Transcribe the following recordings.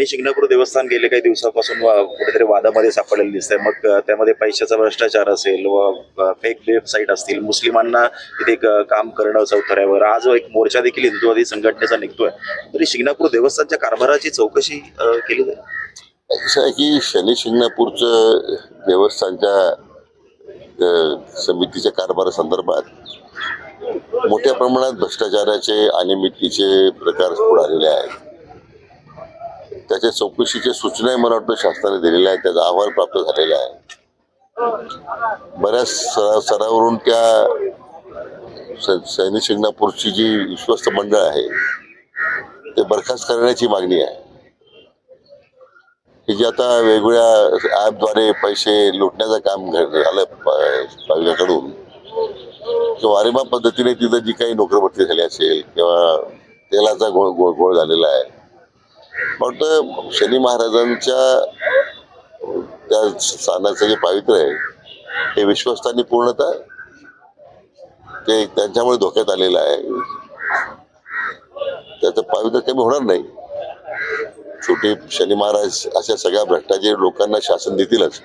आणि शिंगणापूर देवस्थान गेले काही दिवसापासून वा- कुठेतरी वादामध्ये सापडलेलं दिसतंय. मग त्यामध्ये पैशाचा भ्रष्टाचार असेल व फेक वेबसाईट असतील मुस्लिमांना तिथे काम करणं चौथऱ्यावर. आज एक मोर्चा देखील हिंदुवादी संघटनेचा निघतोय. तरी शिंगणापूर देवस्थानच्या कारभाराची चौकशी केली जाईल? असं आहे की शनी शिंगणापूरचं देवस्थानच्या समितीच्या समितीच्या कारभारासंदर्भात मोठ्या प्रमाणात भ्रष्टाचाराचे अनियमितीचे प्रकार पुढे आलेले आहेत. त्याच्या चौकशीच्या सूचनाही मला वाटतं शासनाने दिलेल्या आहेत त्याचा अहवाल प्राप्त झालेला आहे. बऱ्याच सरा सरावरून त्या सैनिक शिंगणापूरची जी विश्वस्त मंडळ आहे ते बरखास्त करण्याची मागणी आहे. की जे आता वेगवेगळ्या ॲपद्वारे पैसे लुटण्याचं काम घड- झालं पाहिल्याकडून किंवा वारेमा पद्धतीने तिथं जी काही नोकरभरती झाली असेल किंवा तेलाचा गोळ गोळ गोळ झालेला आहे वाटतं शनी महाराजांच्या त्या स्थानाचं जे पावित्र्य आहे हे विश्वस्तांनी पूर्णतः ते त्यांच्यामुळे धोक्यात आलेलं आहे. त्याचं पावित्र्य कमी होणार नाही. छोटे शनी महाराज अशा सगळ्या भ्रष्टाचारी लोकांना शासन देतीलच.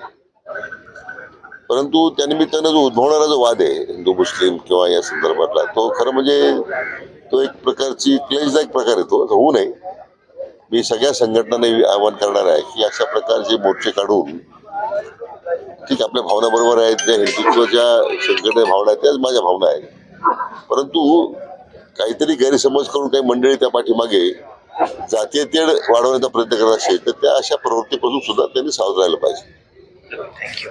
परंतु त्यानिमित्तानं जो उद्भवणारा जो वाद आहे हिंदू मुस्लिम किंवा या संदर्भातला तो खरं म्हणजे तो एक प्रकारची क्लेशदायक प्रकार आहे तो होऊ नये. मी सगळ्या संघटनांना आवाहन करणार आहे की अशा प्रकारचे मोर्चे काढून ठीक आपल्या भावना बरोबर आहेत ज्या हिंदुत्वाच्या संघटने भावना आहेत त्याच माझ्या भावना आहेत. परंतु काहीतरी गैरसमज करून काही मंडळी त्या पाठीमागे जातीय तेढ वाढवण्याचा प्रयत्न करत असेल तर त्या अशा प्रवृत्तीपासून सुद्धा त्यांनी सावध राहिलं पाहिजे. थँक्यू